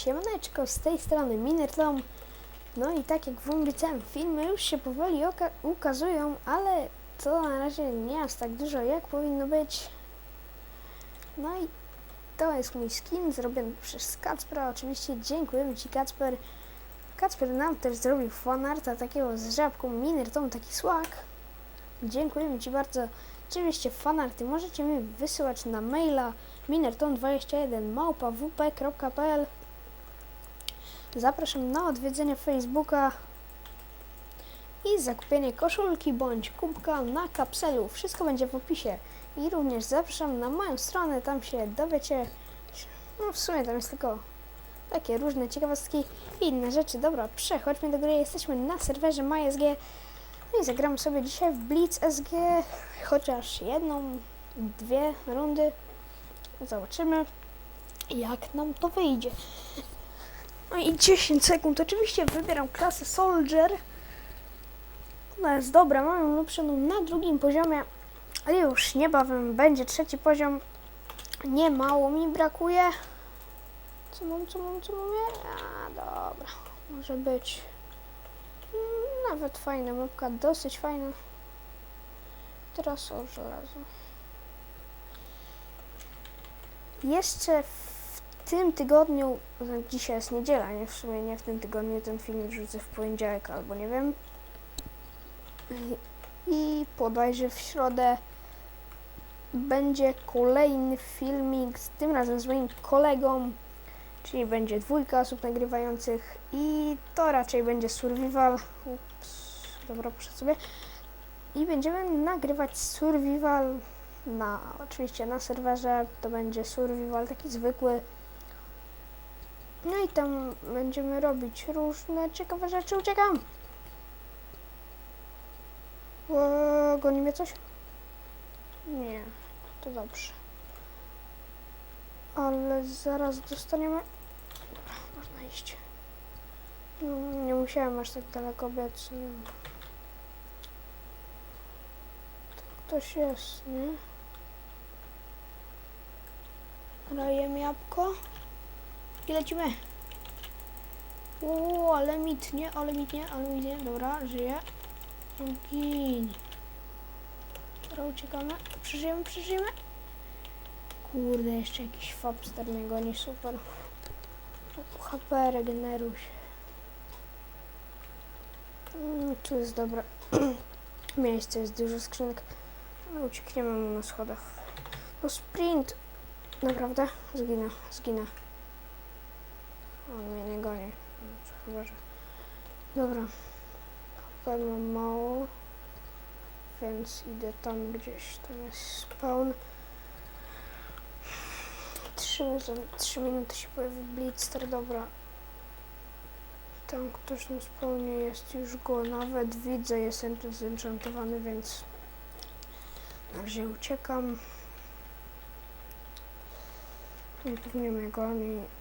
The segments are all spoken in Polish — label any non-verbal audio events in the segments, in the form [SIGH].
Siemaneczko, z tej strony Minertom. No i tak jak wam filmy już się powoli ukazują, ale to na razie nie aż tak dużo, jak powinno być. No i to jest mój skin zrobiony przez Kacpera. Oczywiście dziękujemy Ci Kacper. Kacper nam też zrobił fanarta takiego z żabką Minertom, taki swag. Dziękujemy Ci bardzo. Oczywiście fanarty możecie mi wysyłać na maila minerton21 małpa wp.pl Zapraszam na odwiedzenie Facebooka i zakupienie koszulki bądź kubka na kapselu. Wszystko będzie w opisie. I również zapraszam na moją stronę, tam się dowiecie. No w sumie tam jest tylko takie różne ciekawostki i inne rzeczy. Dobra, przechodźmy do gry. Jesteśmy na serwerze MySG. No i zagramy sobie dzisiaj w Blitz SG, chociaż jedną, dwie rundy. Zobaczymy, jak nam to wyjdzie. No i 10 sekund. Oczywiście wybieram klasę Soldier. Ona jest dobra, mam ją na drugim poziomie, ale już niebawem będzie trzeci poziom. Nie mało mi brakuje. Co mam, co mam, co mam? A, dobra, może być. Mm, Nawet fajna mapka, dosyć fajna. Teraz o żelazo. Jeszcze tym tygodniu, no, dzisiaj jest niedziela, nie w sumie nie w tym tygodniu, ten film wrzucę w poniedziałek albo nie wiem. I bodajże w środę będzie kolejny filmik, z tym razem z moim kolegą, czyli będzie dwójka osób nagrywających i to raczej będzie survival. Ups, dobra, proszę sobie. I będziemy nagrywać survival na, oczywiście na serwerze, to będzie survival taki zwykły. No i tam będziemy robić różne ciekawe rzeczy. Uciekam! O, goni mnie coś? Nie, to dobrze. Ale zaraz dostaniemy... Można iść. No, nie musiałem aż tak daleko biec, nie Ktoś jest, nie? Rajem jabłko. I lecimy. O, ale mit, nie, ale mit, nie, ale mit, nie. Dobra, żyje. Gin. Dobra, uciekamy. Przeżyjemy, przeżyjemy. Kurde, jeszcze jakiś fabster mnie goni, super. HP, regeneruj. Mm, tu jest dobre [CLEARS THROAT] miejsce, jest dużo skrzynek. Ale uciekniemy mu na schodach. No sprint! Naprawdę? Zginę, zginę. On mnie nie goni. Chyba, że... Dobra. HP mam mało. Więc idę tam gdzieś. Tam jest spawn. Trzy, za trzy minuty się pojawi Blitzer. Dobra. Tam ktoś na spawnie jest. Już go nawet widzę. Jest zenchantowany, więc... Na razie uciekam. I pewnie mnie goni,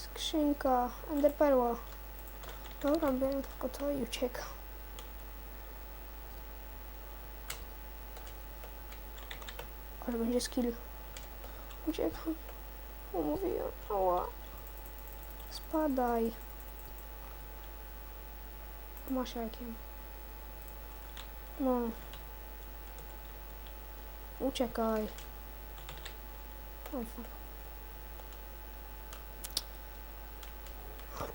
Skrzynka, enderperła. Dobra, biorę tylko to i uciekam. Ale będzie skill. Uciekam. Umówiłem. Ała. Spadaj. Masz. No. Uciekaj. O, fuck.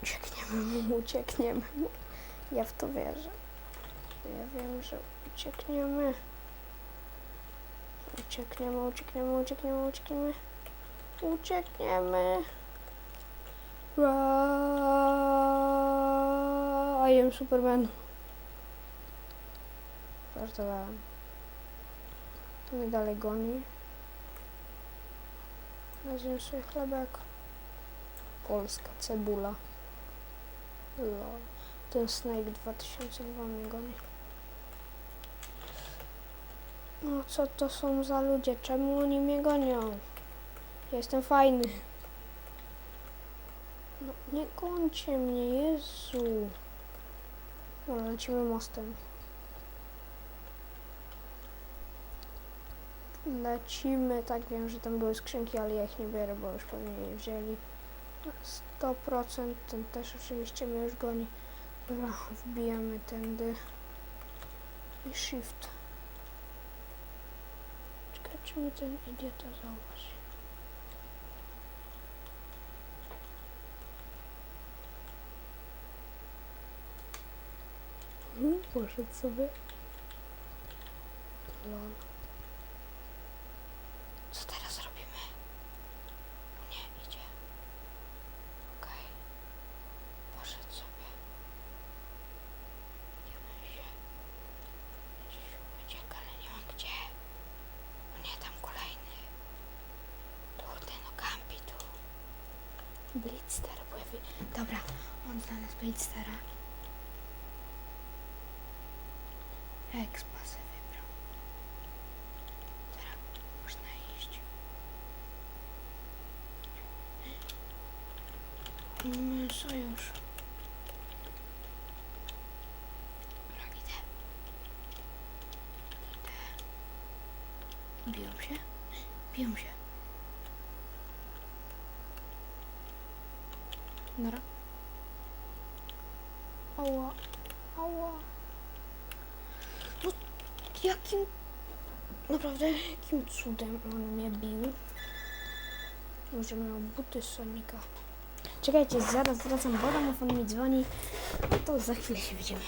Uciekniemy mu, [LAUGHS] uciekniemy mu. Ja w to wierzę. Ja wiem, że uciekniemy. Uciekniemy, uciekniemy, uciekniemy, uciekniemy. Uciekniemy. I am Superman. Żartowałem. To mnie dalej goni. Wezmę sobie chlebek. Polska cebula. Lol. Ten Snake 2002 mnie goni. No co to są za ludzie? Czemu oni mnie gonią? Ja Jestem fajny. No nie gońcie mnie, Jezu. No lecimy mostem. Lecimy, tak wiem, że tam były skrzynki, ale ja ich nie biorę, bo już pewnie je wzięli. Na 100% ten też oczywiście mnie już goni. Dobra, wbijamy tędy. I shift. Czekaj, czy mi ten idiota zauważy. Hmm, poszedł sobie. Lol. Co teraz robimy? O nie, idzie. Okej. Poszedł sobie. Ja bym się gdzieś uciekł, ale nie mam gdzie. O nie, tam kolejny. Kurde, no kampi tu. Blitzster pojawi. Dobra, on znalazł Blitzstera. Expa se wybrał. Teraz można iść. Mamy sojusz. Dobra, idę. Idę. Biją się? Biją się. Nara. Ała. Ała. No, jakim... Naprawdę, jakim cudem on mnie bił? Może miał buty Sonika. Czekajcie, zaraz wracam, bo domofon mi dzwoni. To za chwilę się widzimy.